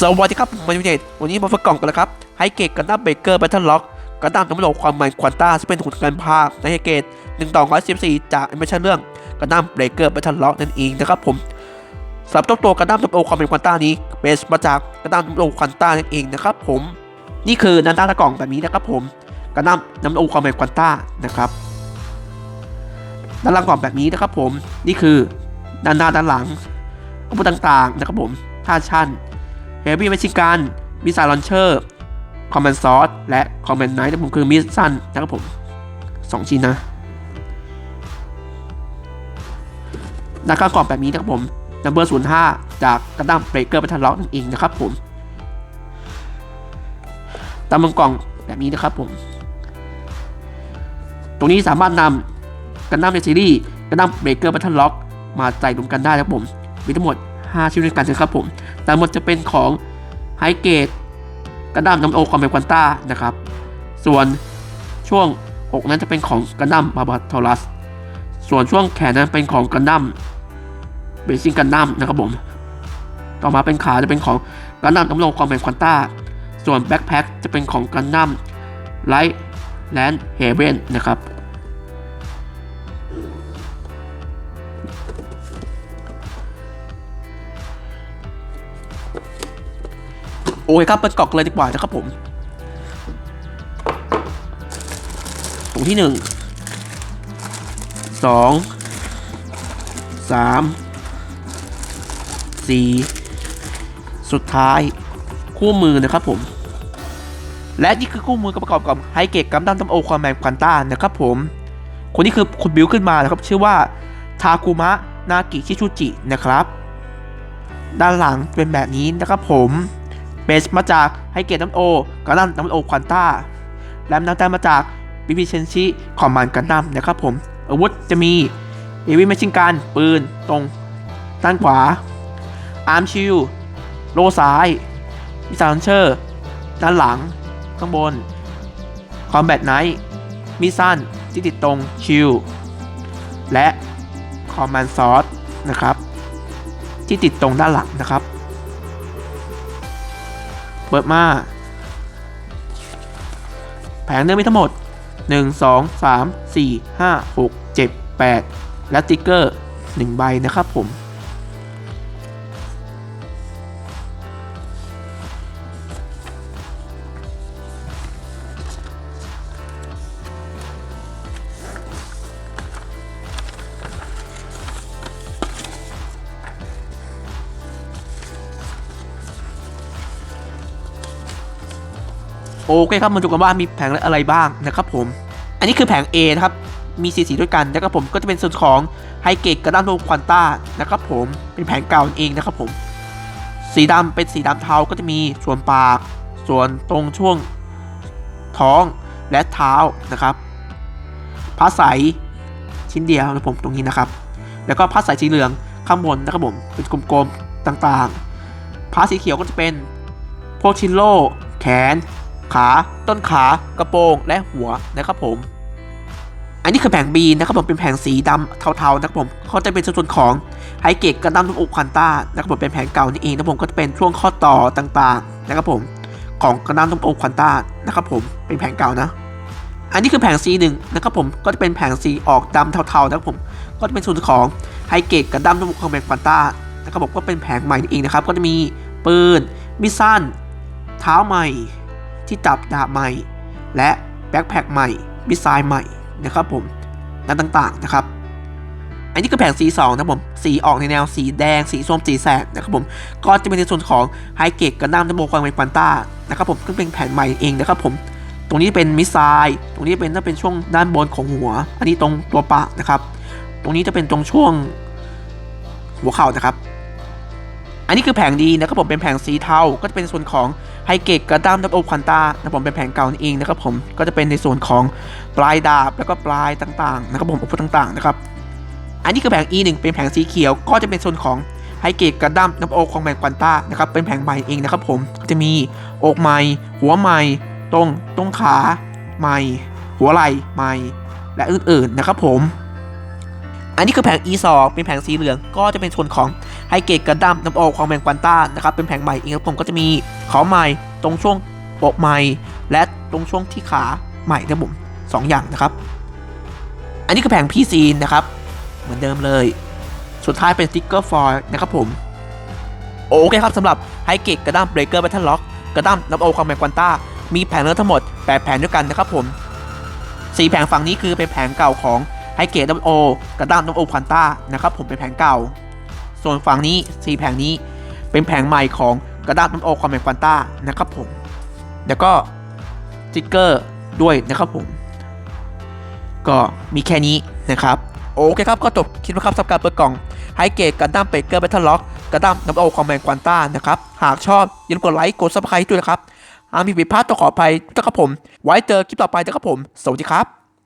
สวัสดีครับผมมาดูเนตวันนี้มาฟังกล่องกันแล้วครับไฮเกตกันดั้มเบเกอร์แบทเทิลล็อกกันดั้มน้ำมันความหมายควอนต้าซึ่งเป็นหุ่นการภาพในไฮเกต1ต่อ114จากแอนิเมชันเรื่องกันดั้มเบเกอร์แบทเทิลล็อกนั่นเองนะครับผมสำหรับตัวกันดั้มน้ำมันความเป็นควอนต้านี้เบสมาจากกันดั้มน้ำมันควอนต้านั่นเองนะครับผมนี่คือด้านหน้ากล่องแบบนี้นะครับผมกันดั้มน้ำมันความเป็นควอนต้านะครับด้านหลังกล่องแบบนี้นะครับผมนี่คือด้านหน้าด้านหลังอาวุธต่างๆนะครับผมท่าชั่น เฮฟวี่แมชชิกันมิสซล์ลอนเชอร์คอมแมนซอสและคอมแมนไนท์แต่ผมคือมิสซันนะครับผมสองชิ้นนะด้านข้างกล่องแบบนี้นะครับผมนัมเบอร์ศูนย์ห้าจากกระดั้มเบรกเกอร์พัทล็อกนั่นเองนะครับผมตามบนกล่องแบบนี้นะครับผม ตรงนี้สามารถนำกันดั้มในซีรีส์กันดั้มเบรกเกอร์พัทล็อกมาใส่รวมกันได้นะครับผม มีทั้งหมด 5ชิ้นด้วยกันนะครับผมแต่หมดจะเป็นของไฮเกตกระดั้มน้ำโอความเป็นควันต้านะครับ ส่วนช่วงอกนั้นจะเป็นของกระดั้มบาบาทอรัส ส่วนช่วงแขนนั้นเป็นของกระดั้มเบซิงกระดั้มนะครับผม ต่อมาเป็นขาจะเป็นของกระดั้มน้ำโอความเป็นควันต้า ส่วนแบ็คแพ็คจะเป็นของกระดั้มไลท์แลนด์เฮเวนนะครับ โอเคครับเปิดกล่องเลยดีกว่านะครับผมถุงที่หนึ่งสองสามสี่สุดท้ายคู่มือนะครับผม และนี่คือคู่มือประกอบกับไฮเกตกัมดัมตัมโอความแมนควันต้านะครับผม คนนี้คือคุณบิวขึ้นมานะครับ ชื่อว่าทาคุมะนากิชิชุจินะครับ ด้านหลังเป็นแบบนี้นะครับผมเบสมาจากให้เกตน้ำโอกระดั้มน้ำโอควอนต้าและน้ำตาลมาจากบิบิเชนชิคอมมานกันดั้มนะครับผมอาวุธจะมีเอวิแมชินการปืนตรงด้านขวา อาร์มชิลโลซ้ายมิสซาลเชอร์ ด้านหลัง ข้างบน คอมแบทไนท์มิสั้นที่ติดตรงชิลและคอมมานซอสนะครับ ที่ติดตรงด้านหลังนะครับ เปิดมา แผงเนื้อมีทั้งหมด 1 2 3 4 5 6 7 8 และติ๊กเกอร์ 1 ใบนะครับผม โอเคครับมาดูกันว่ามีแผงอะไรบ้างนะครับผม อันนี้คือแผง A นะครับ มีสีสีด้วยกันนะครับผมก็จะเป็นส่วนของไฮเกตกระด้านโลควอนต้านะครับผมเป็นแผงเก่าเองนะครับผม สีดำเป็นสีดำเทาก็จะมีส่วนปาก ส่วนตรงช่วงท้องและเท้านะครับผ้าใสชิ้นเดียวนะผมตรงนี้นะครับ แล้วก็ผ้าใสสีเหลืองข้างบนนะครับผมเป็นกลมๆต่างๆผ้าสีเขียวก็จะเป็นพวกชิ้นโล่แขน ขา ต้นขากระโปรงและหัวนะครับผม อันนี้คือแผง B นะครับผมเป็นแผงสีดำเทาๆนะครับผมเขาจะเป็นส่วนของไฮเกตกระดั้มลูกอกควันต้านะครับผมเป็นแผงเก่านี่เองนะครับผมก็จะเป็นช่วงข้อต่อต่างๆนะครับผมของกระดั้มลูกอกควันต้านะครับผมเป็นแผงเก่านะอันนี้คือแผง C1 นะครับผมก็จะเป็นแผงสีออกดำเทาๆนะครับผมก็จะเป็นส่วนของไฮเกตกระดั้มลูกอกควันต้านะครับผมก็เป็นแผงใหม่นี่เองนะครับก็จะมีปืนมิสสั้นเท้าใหม่ ที่จับดาบใหม่ และแบ็คแพคใหม่มิสไซล์ใหม่นะครับผมนั่นต่างๆนะครับ อันนี้คือแผงสี2นะผมสีออกในแนวสีแดง สีส้มสีแสดนะครับผมก็จะเป็นในส่วนของไฮเกตกับน้ำตะโบความเป็นควันต้านะครับผมซึ่งเป็นแผนใหม่เองนะครับผมตรงนี้เป็นมิสไซล์ตรงนี้เป็นถ้าเป็นช่วงด้านบนของหัว อันนี้ตรงตัวปากนะครับ ตรงนี้จะเป็นตรงช่วงหัวเข่านะครับ อันนี้คือแผงดีนะครับผมเป็นแผงสีเทาก็จะเป็นส่วนของ ไฮเกตกระด้ามดับโอควันตานะผมเป็นแผงเก่านั่นเองนะครับผมก็จะเป็นในส่วนของปลายดาบแล้วก็ปลายต่างๆนะครับผมอาวุธต่างๆนะครับอันนี้คือแผง E1 เป็นแผงสีเขียวก็จะเป็นส่วนของไฮเกตกระด้ามดับโอของแผงควันต้านะครับเป็นแผงใหม่เองนะครับผมก็จะมีอกใหม่หัวใหม่ตรงตรงขาใหม่ หัวไหล่ใหม่ และอื่นๆนะครับผม อันนี้คือแผง E2 เป็นแผงสีเหลืองก็จะเป็นส่วนของไฮเกตกระดั้มน้ำโอของแมงควันต้านะครับเป็นแผงใหม่เองครับผมก็จะมีเขาใหม่ตรงช่วงปกใหม่ และตรงช่วงที่ขาใหม่นะครับผมสองอย่างนะครับ อันนี้คือแผงพีซีนะครับ เหมือนเดิมเลย สุดท้ายเป็นสติ๊กเกอร์ฟอยล์นะครับผมโอเคครับสำหรับไฮเกตกระดั้มเบรกเกอร์แบทเทิลล็อกกระดั้มน้ำโอของแมงควันต้า มีแผงเนื้อทั้งหมด 8 แผงด้วยกันนะครับผม 4 แผงฝั่งนี้คือเป็นแผงเก่าของ ไฮเกตน้ำโอกระด้ามน้ำโอควันต้านะครับผมเป็นแผงเก่า ส่วนฝั่งนี้ 4 แผงนี้เป็นแผงใหม่ของกระด้ามน้ำโอคอมเมนควันต้านะครับผม แล้วก็สติ๊กเกอร์ด้วยนะครับผม ก็มีแค่นี้นะครับโอเคครับก็จบคลิดนะครับสำหรับการเปิดกล่องไฮเกตกระด้ามเบเกอร์แบทเทิลล็อกกระด้ามน้ำโอคอมเมนควันต้านะครับ หากชอบอย่าลืมกดไลค์กดซับสไครต์ด้วยนะครับหากมีผิดพลาดต้องขออภัยนะครับผม ไว้เจอคลิปต่อไปนะครับผม สวัสดีครับ